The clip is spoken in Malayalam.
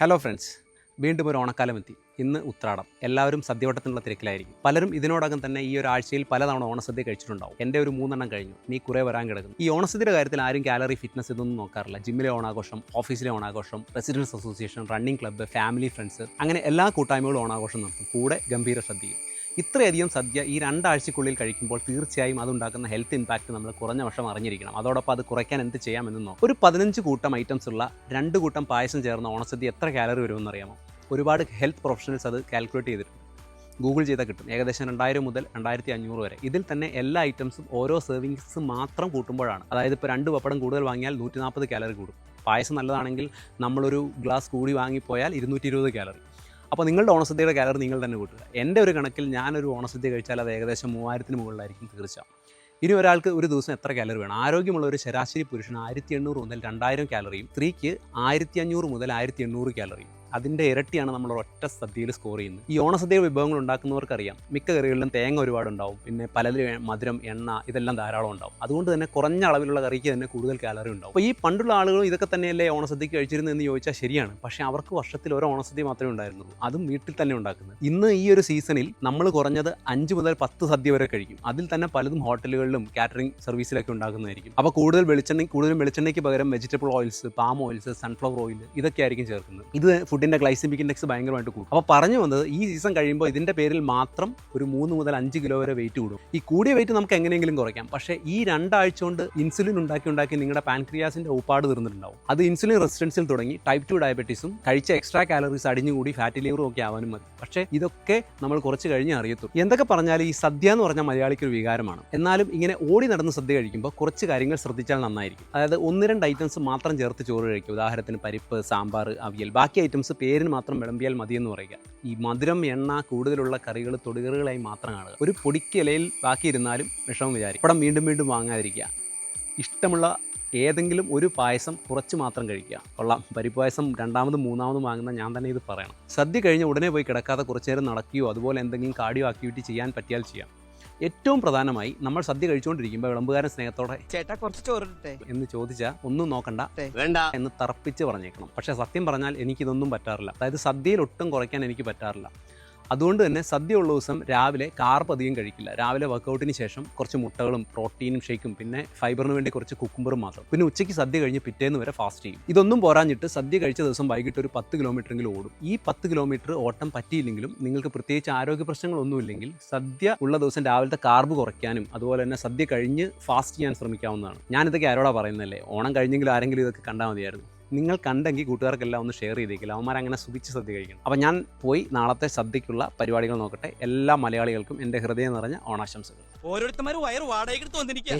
ഹലോ ഫ്രണ്ട്സ് വീണ്ടും ഒരു ഓണക്കാലം എത്തി. ഇന്ന് ഉത്രാടം. എല്ലാവരും സദ്യവട്ടത്തിനുള്ള തിരക്കിലായിരിക്കും. പലരും ഇതിനോടകം തന്നെ ഈ ഒരു ആഴ്ചയിൽ പലതവണ ഓണസദ്യ കഴിച്ചിട്ടുണ്ടാവും. എന്റെ ഒരു മൂന്നെണ്ണം കഴിഞ്ഞു. നീ കുറേ വരാൻ കിടക്കുന്നു. ഈ ഓണസദ്യയുടെ കാര്യത്തിൽ ആരും കാലറി ഫിറ്റ്നസ് ഇതൊന്നും നോക്കാറില്ല. ജിമ്മിലെ ഓണാഘോഷം ഓഫീസിലെ ഓണാഘോഷം residents association running club family friends അങ്ങനെ എല്ലാ കൂട്ടായ്മകളും ഓണാഘോഷം നടത്തും. കൂടെ ഗംഭീര സദ്യയും. ഇത്രയധികം സദ്യ ഈ രണ്ടാഴ്ചക്കുള്ളിൽ കഴിക്കുമ്പോൾ തീർച്ചയായും അതുണ്ടാക്കുന്ന ഹെൽത്ത് ഇമ്പാക്റ്റ് നമ്മൾ കുറഞ്ഞ വർഷം അറിഞ്ഞിരിക്കണം. അതോടൊപ്പം അത് കുറയ്ക്കാൻ എന്ത് ചെയ്യാമെന്ന് ഒരു പതിനഞ്ച് കൂട്ടം ഐറ്റംസ് ഉള്ള രണ്ട് കൂട്ടം പായസം ചേർന്ന ഓണസദ്യ എത്ര കാലറി വരുമെന്ന് അറിയാമോ ഒരുപാട് ഹെൽത്ത് പ്രൊഫഷണൽസ് അത് കാൽക്കുലേറ്റ് ചെയ്തിട്ടുണ്ട്. ഗൂഗിൾ ചെയ്താൽ കിട്ടും. ഏകദേശം രണ്ടായിരം മുതൽ രണ്ടായിരത്തി അഞ്ഞൂറ് വരെ. ഇതിൽ തന്നെ എല്ലാ ഐറ്റംസും ഓരോ സെർവിങ്സ് മാത്രം കൂട്ടുമ്പോഴാണ്. അതായത് ഇപ്പോൾ രണ്ട് പപ്പടം കൂടുതൽ വാങ്ങിയാൽ നൂറ്റി നാൽപ്പത് കാലറി കൂടും. പായസം നല്ലതാണെങ്കിൽ നമ്മളൊരു ഗ്ലാസ് കൂടി വാങ്ങിപ്പോയാൽ ഇരുന്നൂറ്റി ഇരുപത് കാലറി അപ്പോൾ നിങ്ങളുടെ ഓണസദ്യയുടെ കാലറി നിങ്ങൾ തന്നെ കൂട്ടുക. എന്റെ ഒരു കണക്കിൽ ഞാനൊരു ഓണസദ്യ കഴിച്ചാൽ അത് ഏകദേശം മൂവായിരത്തിന് മുകളിലായിരിക്കും തീർച്ച ഇനി ഒരാൾക്ക് ഒരു ദിവസം എത്ര കാലറി വേണം? ആരോഗ്യമുള്ള ഒരു ശരാശരി പുരുഷന് ആയിരത്തി എണ്ണൂറ് മുതൽ രണ്ടായിരം കാലറിയും സ്ത്രീക്ക് ആയിരത്തി അഞ്ഞൂറ് മുതൽ ആയിരത്തി എണ്ണൂറ് കാലറിയും അതിന്റെ ഇരട്ടിയാണ് നമ്മൾ ഒറ്റ സദ്യയിൽ സ്കോർ ചെയ്യുന്നത്. ഈ ഓണസദ്യ വിഭവങ്ങൾ ഉണ്ടാക്കുന്നവർക്കറിയാം. മിക്ക കറികളിലും തേങ്ങ ഒരുപാട് ഉണ്ടാവും പിന്നെ പലതിലും മധുരം എണ്ണ ഇതെല്ലാം ധാരാളം ഉണ്ടാവും. അതുകൊണ്ട് തന്നെ കുറഞ്ഞ അളവിലുള്ള കറിക്ക് തന്നെ കൂടുതൽ കാലറി ഉണ്ടാവും. അപ്പോൾ ഈ പണ്ടുള്ള ആളുകളും ഇതൊക്കെ തന്നെയല്ലേ ഓണസദ്യക്ക് കഴിച്ചിരുന്നതെന്ന് ചോദിച്ചാൽ ശരിയാണ്. പക്ഷേ അവർക്ക് വർഷത്തിൽ ഒരു ഓണസദ്യ മാത്രമേ ഉണ്ടായിരുന്നുള്ളൂ. അതും വീട്ടിൽ തന്നെ ഉണ്ടാക്കുന്നത്. ഇന്ന് ഈ ഒരു സീസണിൽ നമ്മൾ കുറഞ്ഞത് അഞ്ച് മുതൽ പത്ത് സദ്യ വരെ കഴിക്കും. അതിൽ തന്നെ പലതും ഹോട്ടലുകളിലും കാറ്ററിംഗ് സർവീസിലൊക്കെ ഉണ്ടാക്കുന്നതായിരിക്കും. അപ്പോൾ കൂടുതൽ വെളിച്ചെണ്ണ കൂടുതലും വെളിച്ചെണ്ണയ്ക്ക് പകരം vegetable oils palm oils sunflower oil ഇതൊക്കെ ആയിരിക്കും ചേർക്കുന്നത്. ഇത് ഫുഡിന്റെ ഗ്ലൈസമിക് ഇൻഡെക്സ് ഭയങ്കരമായിട്ട് കൂടും. അപ്പോൾ പറഞ്ഞു വന്നത് ഈ സീസൺ കഴിയുമ്പോൾ ഇതിന്റെ പേരിൽ മാത്രം ഒരു മൂന്ന് മുതൽ അഞ്ച് കിലോ വരെ വെയിറ്റ് കൂടും. ഈ കൂടിയ വെയിറ്റ് നമുക്ക് എങ്ങനെയെങ്കിലും കുറയ്ക്കാം. പക്ഷേ ഈ രണ്ടാഴ്ച കൊണ്ട് ഇൻസുലിൻ ഉണ്ടാക്കി ഉണ്ടാക്കി നിങ്ങളുടെ പാൻക്രിയാസിന്റെ ഊപ്പാട് തീർന്നിട്ടുണ്ടാവും. അത് ഇൻസുലിൻ റെസിസ്റ്റൻസിൽ തുടങ്ങി ടൈപ്പ് ടു ഡയബറ്റീസും കഴിച്ച എക്സ്ട്രാ കാലറീസ് അടിഞ്ഞുകൂടി ഫാറ്റി ലിവറും ഒക്കെ ആവാനും മതി. പക്ഷേ ഇതൊക്കെ നമ്മൾ കുറച്ച് കഴിഞ്ഞ് അറിയത്തുള്ളൂ. എന്തൊക്കെ പറഞ്ഞാൽ ഈ സദ്യ എന്ന് പറഞ്ഞാൽ മലയാളിക്ക് ഒരു വികാരമാണ്. എന്നാലും ഇങ്ങനെ ഓടി നടന്ന് സദ്യ കഴിക്കുമ്പോൾ കുറച്ച് കാര്യങ്ങൾ ശ്രദ്ധിച്ചാൽ നന്നായിരിക്കും. അതായത് ഒന്ന് രണ്ട് ഐറ്റംസ് മാത്രം ചേർത്ത് ചോറ് കഴിക്കും ഉദാഹരണത്തിന് പരിപ്പ് സാമ്പാർ അവിയൽ. ബാക്കി ഐറ്റംസ് പേരിന് മാത്രം വിളമ്പിയാൽ മതിയെന്ന് പറയുക. ഈ മധുരം എണ്ണ കൂടുതലുള്ള കറികൾ തൊടുകറികളായി മാത്രം കാണുക. ഒരു പൊടിക്കിലയിൽ ബാക്കിയിരുന്നാലും വിഷമം വിചാരിക്കും. പടം വീണ്ടും വീണ്ടും വാങ്ങാതിരിക്കുക. ഇഷ്ടമുള്ള ഏതെങ്കിലും ഒരു പായസം കുറച്ച് മാത്രം കഴിക്കുക. കൊള്ളാം. പരിപ്പായസം രണ്ടാമതും മൂന്നാമതും വാങ്ങുന്ന ഞാൻ തന്നെ ഇത് പറയണം. സദ്യ കഴിഞ്ഞ് ഉടനെ പോയി കിടക്കാതെ കുറച്ച് നേരം നടക്കുകയോ അതുപോലെ എന്തെങ്കിലും കാർഡിയോ ആക്ടിവിറ്റി ചെയ്യാൻ പറ്റിയാൽ ചെയ്യാം. ഏറ്റവും പ്രധാനമായി നമ്മൾ സദ്യ കഴിച്ചുകൊണ്ടിരിക്കുമ്പോൾ വിളമ്പുകാരൻ സ്നേഹത്തോടെ ചേട്ടാ കുറച്ച് ചോറിട്ടെ എന്ന് ചോദിച്ചാൽ ഒന്നും നോക്കണ്ട വേണ്ട. എന്ന് തറപ്പിച്ച് പറഞ്ഞേക്കണം. പക്ഷേ സത്യം പറഞ്ഞാൽ എനിക്കിതൊന്നും പറ്റാറില്ല. അതായത് സദ്യയിൽ ഒട്ടും കുറയ്ക്കാൻ എനിക്ക് പറ്റാറില്ല. അതുകൊണ്ട് തന്നെ സദ്യ ഉള്ള ദിവസം രാവിലെ കാർപ്പ് അധികം കഴിക്കില്ല. രാവിലെ വർക്കൗട്ടിന് ശേഷം കുറച്ച് മുട്ടകളും പ്രോട്ടീനും ഷേക്കും പിന്നെ ഫൈബറിന് വേണ്ടി കുറച്ച് കുക്കുമ്പറും മാത്രം. പിന്നെ ഉച്ചയ്ക്ക് സദ്യ കഴിഞ്ഞ് പിറ്റേന്ന് വരെ ഫാസ്റ്റ് ചെയ്യും. ഇതൊന്നും പോരാഞ്ഞിട്ട് സദ്യ കഴിച്ച ദിവസം വൈകിട്ട് ഒരു പത്ത് കിലോമീറ്ററെങ്കിലും ഓടും. ഈ പത്ത് കിലോമീറ്റർ ഓട്ടം പറ്റിയില്ലെങ്കിലും നിങ്ങൾക്ക് പ്രത്യേകിച്ച് ആരോഗ്യ പ്രശ്നങ്ങളൊന്നുമില്ലെങ്കിൽ സദ്യ ഉള്ള ദിവസം രാവിലത്തെ കാർബ് കുറയ്ക്കാനും അതുപോലെ തന്നെ സദ്യ കഴിഞ്ഞ് ഫാസ്റ്റ് ചെയ്യാൻ ശ്രമിക്കാവുന്നതാണ്. ഞാനിതൊക്കെ ആരോടാ പറയുന്നതല്ലേ? ഓണം കഴിഞ്ഞെങ്കിലും ആരെങ്കിലും ഇതൊക്കെ കണ്ടാൽ മതിയായിരുന്നു. നിങ്ങൾ കണ്ടെങ്കിൽ കൂട്ടുകാർക്കെല്ലാം ഒന്ന് ഷെയർ ചെയ്തേക്കില്ല. അവന്മാർ അങ്ങനെ സുഖിച്ച് സദ്യ കഴിക്കണം. അപ്പം ഞാൻ പോയി നാളത്തെ സദ്യക്കുള്ള പരിപാടികൾ നോക്കട്ടെ. എല്ലാ മലയാളികൾക്കും എന്റെ ഹൃദയം നിറഞ്ഞ ഓണാശംസകൾ. ഓരോരുത്തർ വയറ് വാടകയ്ക്ക് എടുത്ത് വന്നിരിക്കുക